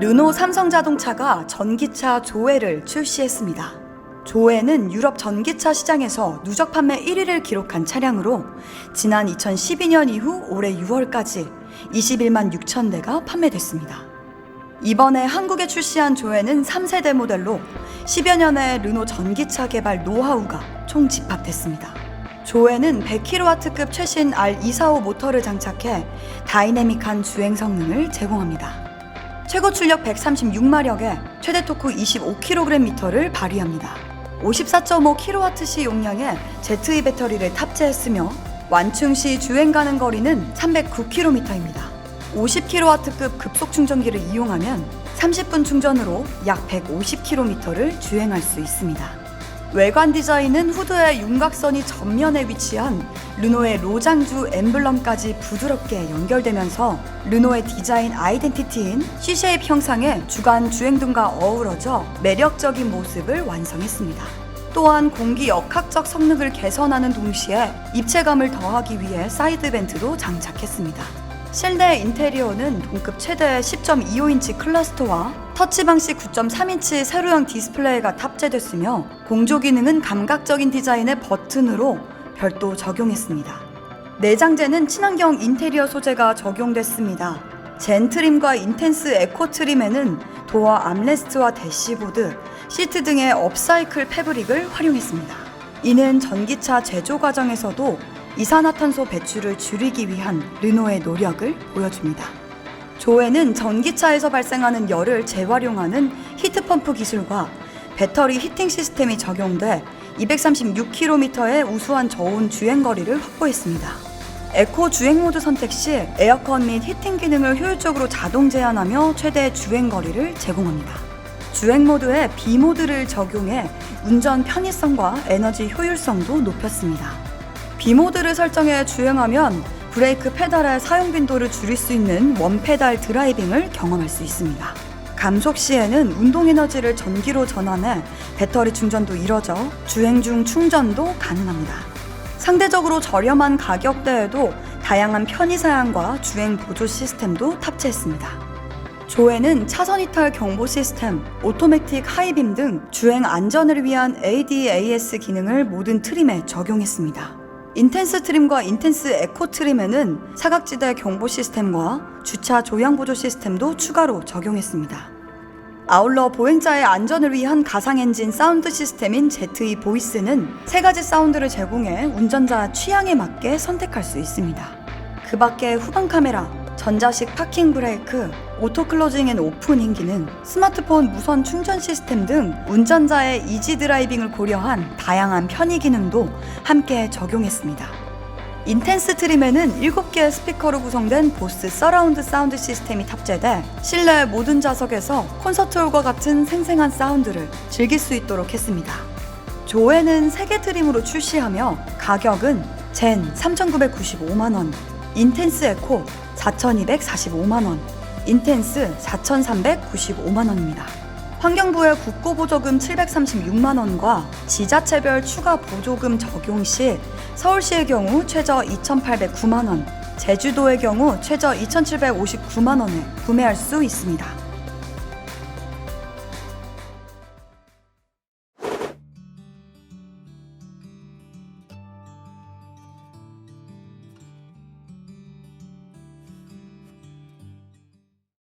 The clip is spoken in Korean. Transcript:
르노 삼성자동차가 전기차 조회를 출시했습니다. 조회는 유럽 전기차 시장에서 누적 판매 1위를 기록한 차량으로 지난 2012년 이후 올해 6월까지 21만 6천 대가 판매됐습니다. 이번에 한국에 출시한 조회는 3세대 모델로 10여 년의 르노 전기차 개발 노하우가 총 집합됐습니다. 조회는 100kW급 최신 R245 모터를 장착해 다이내믹한 주행 성능을 제공합니다. 최고 출력 136마력에 최대 토크 25kgm를 발휘합니다. 54.5kWh 용량의 ZE 배터리를 탑재했으며 완충 시 주행 가능 거리는 309km입니다. 50kW급 급속 충전기를 이용하면 30분 충전으로 약 150km를 주행할 수 있습니다. 외관 디자인은 후드의 윤곽선이 전면에 위치한 르노의 로장주 엠블럼까지 부드럽게 연결되면서 르노의 디자인 아이덴티티인 C쉐입 형상의 주간 주행등과 어우러져 매력적인 모습을 완성했습니다. 또한 공기 역학적 성능을 개선하는 동시에 입체감을 더하기 위해 사이드 벤트도 장착했습니다. 실내 인테리어는 동급 최대 10.25인치 클러스터와 터치 방식 9.3인치 세로형 디스플레이가 탑재됐으며 공조 기능은 감각적인 디자인의 버튼으로 별도 적용했습니다. 내장재는 친환경 인테리어 소재가 적용됐습니다. 젠 트림과 인텐스 에코 트림에는 도어 암레스트와 대시보드, 시트 등의 업사이클 패브릭을 활용했습니다. 이는 전기차 제조 과정에서도 이산화탄소 배출을 줄이기 위한 르노의 노력을 보여줍니다. 조에는 전기차에서 발생하는 열을 재활용하는 히트펌프 기술과 배터리 히팅 시스템이 적용돼 236km의 우수한 저온 주행 거리를 확보했습니다. 에코 주행 모드 선택 시 에어컨 및 히팅 기능을 효율적으로 자동 제한하며 최대 주행 거리를 제공합니다. 주행 모드에 B 모드를 적용해 운전 편의성과 에너지 효율성도 높였습니다. B 모드를 설정해 주행하면 브레이크 페달의 사용 빈도를 줄일 수 있는 원 페달 드라이빙을 경험할 수 있습니다. 감속 시에는 운동 에너지를 전기로 전환해 배터리 충전도 이뤄져 주행 중 충전도 가능합니다. 상대적으로 저렴한 가격대에도 다양한 편의 사양과 주행 보조 시스템도 탑재했습니다. 조에는 차선 이탈 경보 시스템, 오토매틱 하이빔 등 주행 안전을 위한 ADAS 기능을 모든 트림에 적용했습니다. 인텐스 트림과 인텐스 에코 트림에는 사각지대 경보 시스템과 주차 조향 보조 시스템도 추가로 적용했습니다. 아울러 보행자의 안전을 위한 가상 엔진 사운드 시스템인 ZE 보이스는 세 가지 사운드를 제공해 운전자 취향에 맞게 선택할 수 있습니다. 그 밖에 후방 카메라, 전자식 파킹 브레이크, 오토 클로징 앤 오프닝 기능, 스마트폰 무선 충전 시스템 등 운전자의 이지 드라이빙을 고려한 다양한 편의 기능도 함께 적용했습니다. 인텐스 트림에는 7개의 스피커로 구성된 보스 서라운드 사운드 시스템이 탑재돼 실내 모든 좌석에서 콘서트홀과 같은 생생한 사운드를 즐길 수 있도록 했습니다. 조에는 3개 트림으로 출시하며 가격은 젠 3,995만 원, 인텐스 에코 4,245만원, 인텐스 4,395만원입니다. 환경부의 국고보조금 736만원과 지자체별 추가 보조금 적용 시 서울시의 경우 최저 2,809만원, 제주도의 경우 최저 2,759만원에 구매할 수 있습니다.